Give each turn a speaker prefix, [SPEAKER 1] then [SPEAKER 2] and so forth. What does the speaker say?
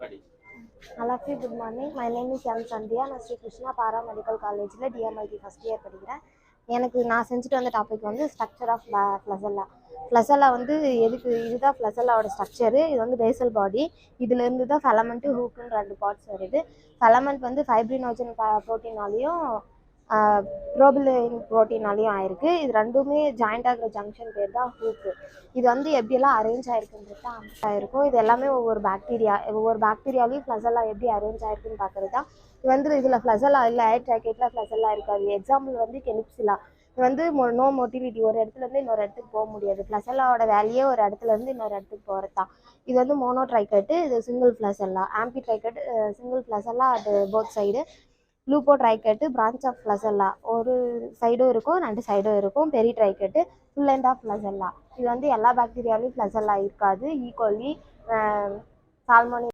[SPEAKER 1] Hello good morning my name is M Sandhya நான் Sri Krishna paramedical காலேஜில் DMLT first year படிக்கிறேன். எனக்கு நான் செஞ்சுட்டு வந்த டாபிக் வந்து ஸ்ட்ரக்சர் ஆஃப் ஃப்ளசல்லா ஃப்ளசல்லா வந்து எதுக்கு? இதுதான் ஃப்ளசல்லாவோட ஸ்ட்ரக்சரு இது வந்து பேசல் பாடி இதுலேருந்து தான் ஃபெலமெண்ட்டு ஹூக்குன்னு ரெண்டு பார்ட்ஸ் வருது. ஃபெலமெண்ட் வந்து ஃபைப்ரினோஜன் ப்ரோட்டீனாலையும் ப்ரோபிலின் ப்ரோட்டீனாலையும் ஆயிருக்கு. இது ரெண்டுமே ஜாயிண்ட் ஆகிற ஜங்ஷன் பேர் தான் ஹூக்கு இது வந்து எப்படியெல்லாம் அரேஞ்ச் ஆயிருக்குன்றது தான் ஆயிருக்கும் இது எல்லாமே ஒவ்வொரு பாக்டீரியா ஒவ்வொரு பாக்டீரியாலையும் ஃப்ளசல்லா எப்படி அரேஞ்ச் ஆயிருக்குன்னு பார்க்குறது தான். இது வந்து இதில் ஃப்ளசல்லா இல்லை ஏர் ஜாக்கெட்டில் ஃப்ளசல்லா இருக்காது. எக்ஸாம்பிள் வந்து கெனிப்சிலா இது வந்து நோ மோட்டிலிட்டி ஒரு இடத்துல இருந்து இன்னொரு இடத்துக்கு போக முடியாது. ஃப்ளசல்லாவோட வேலையே ஒரு இடத்துல இருந்து இன்னொரு இடத்துக்கு போகிறது தான். இது வந்து மோனோ ட்ரைக்கட்டு இது சிங்கிள் ஃப்ளசல்லா ஆம்பி ட்ரைக்கட் சிங்கிள் ஃப்ளசல்லா அது போத் சைடு லூப்போ ட்ரைக்கட்டு பிரான்ச் ஆஃப் ஃப்ளசல்லா ஒரு சைடும் இருக்கும் ரெண்டு சைடும் இருக்கும். பெரி ட்ரைக்கட்டு ஃபுல் அண்ட் ஆஃப் ஃப்ளசல்லா இது வந்து எல்லா பாக்டீரியாலையும் ஃப்ளசல்லா இருக்காது ஈகோலி சால்மோனி